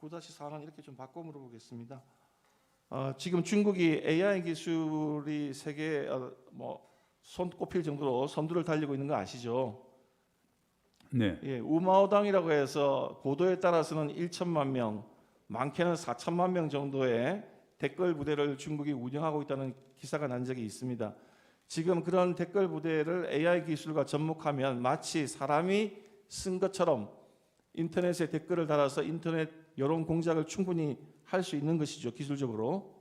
9-4는 이렇게 좀 바꿔 물어보겠습니다. 어, 지금 중국이 AI 기술이 세계 어, 뭐 손 꼽힐 정도로 선두를 달리고 있는 거 아시죠? 네, 예, 우마오당이라고 해서 고도에 따라서는 1천만 명, 많게는 4천만 명 정도의 댓글 부대를 중국이 운영하고 있다는 기사가 난 적이 있습니다. 지금 그런 댓글 부대를 AI 기술과 접목하면 마치 사람이 쓴 것처럼 인터넷에 댓글을 달아서 인터넷 여론 공작을 충분히 할 수 있는 것이죠 기술적으로.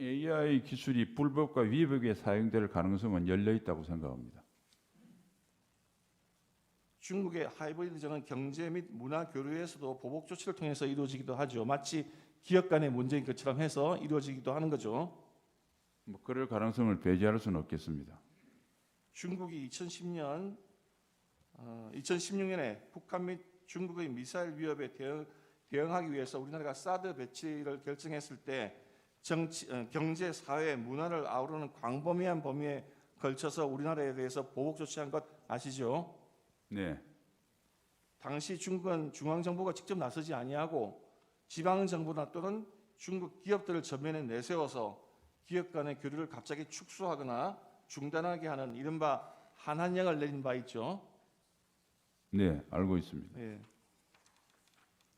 AI 기술이 불법과 위법에 사용될 가능성은 열려 있다고 생각합니다. 중국의 하이브리드전은 경제 및 문화 교류에서도 보복 조치를 통해서 이루어지기도 하죠. 마치 기업 간의 문제인 것처럼 해서 이루어지기도 하는 거죠. 뭐 그럴 가능성을 배제할 수는 없겠습니다. 중국이 2010년, 어, 2016년에 북한 및 중국의 미사일 위협에 대응, 대응하기 위해서 우리나라가 사드 배치를 결정했을 때 정치, 어, 경제, 사회, 문화를 아우르는 광범위한 범위에 걸쳐서 우리나라에 대해서 보복 조치한 것 아시죠? 네, 당시 중국은 중앙 정부가 직접 나서지 아니하고 지방 정부나 또는 중국 기업들을 전면에 내세워서 기업 간의 교류를 갑자기 축소하거나 중단하게 하는 이른바 한한령을 내린 바 있죠. 네, 알고 있습니다. 예.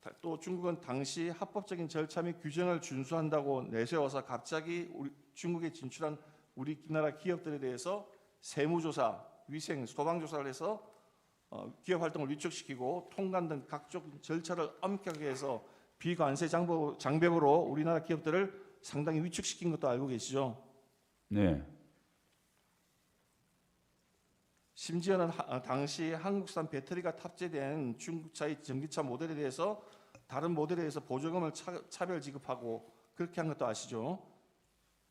다- 또 중국은 당시 합법적인 절차 및 규정을 준수한다고 내세워서 갑자기 우리 중국에 진출한 우리나라 기업들에 대해서 세무조사, 위생, 소방조사를 해서 어, 기업 활동을 위축시키고 통관 등 각종 절차를 엄격하게 해서 비관세 장벽, 장벽으로 우리나라 기업들을 상당히 위축시킨 것도 알고 계시죠. 네, 심지어는 하- 어, 당시 한국산 배터리가 탑재된 중국차의 전기차 모델에 대해서 다른 모델에 대해서 보조금을 차, 차별 지급하고 그렇게 한 것도 아시죠?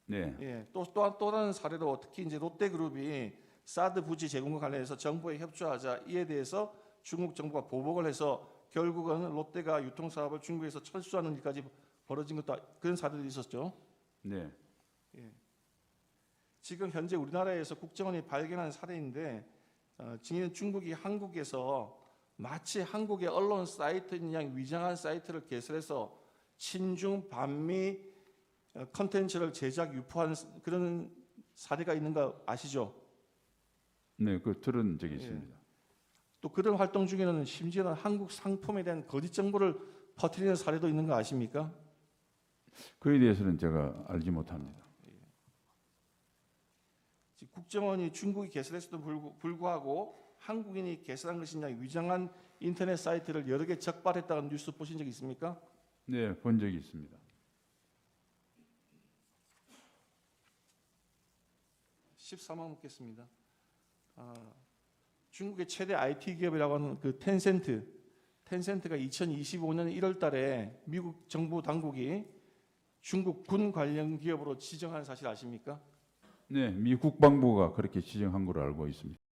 네, 예, 또, 또, 또 다른 사례로 특히 이제 롯데그룹이 사드 부지 제공과 관련해서 정부에 협조하자 이에 대해서 중국 정부가 보복을 해서 결국은 롯데가 유통 사업을 중국에서 철수하는 일까지 벌어진 것도 아- 그런 사례도 있었죠. 네, 지금 현재 우리나라에서 국정원이 발견한 사례인데 어, 지금 중국이 한국에서 마치 한국의 언론 사이트인 양 위장한 사이트를 개설해서 친중 반미 어, 컨텐츠를 제작 유포한 그런 사례가 있는 거 아시죠? 네, 그 들은 적이 예. 있습니다. 또 그런 활동 중에는 심지어는 한국 상품에 대한 거짓 정보를 퍼뜨리는 사례도 있는 거 아십니까? 그에 대해서는 제가 알지 못합니다. 국정원이 중국이 개설했음에도 불구- 불구하고 한국인이 개설한 것이냐 위장한 인터넷 사이트를 여러 개 적발했다는 뉴스 보신 적 있습니까? 네, 본 적이 있습니다. 13만 묻겠습니다. 아, 중국의 최대 IT 기업이라고 하는 그 텐센트, 텐센트가 2025년 1월 달에 미국 정부 당국이 중국 군 관련 기업으로 지정한 사실 아십니까? 네, 미 국방부가 그렇게 지정한 걸로 알고 있습니다.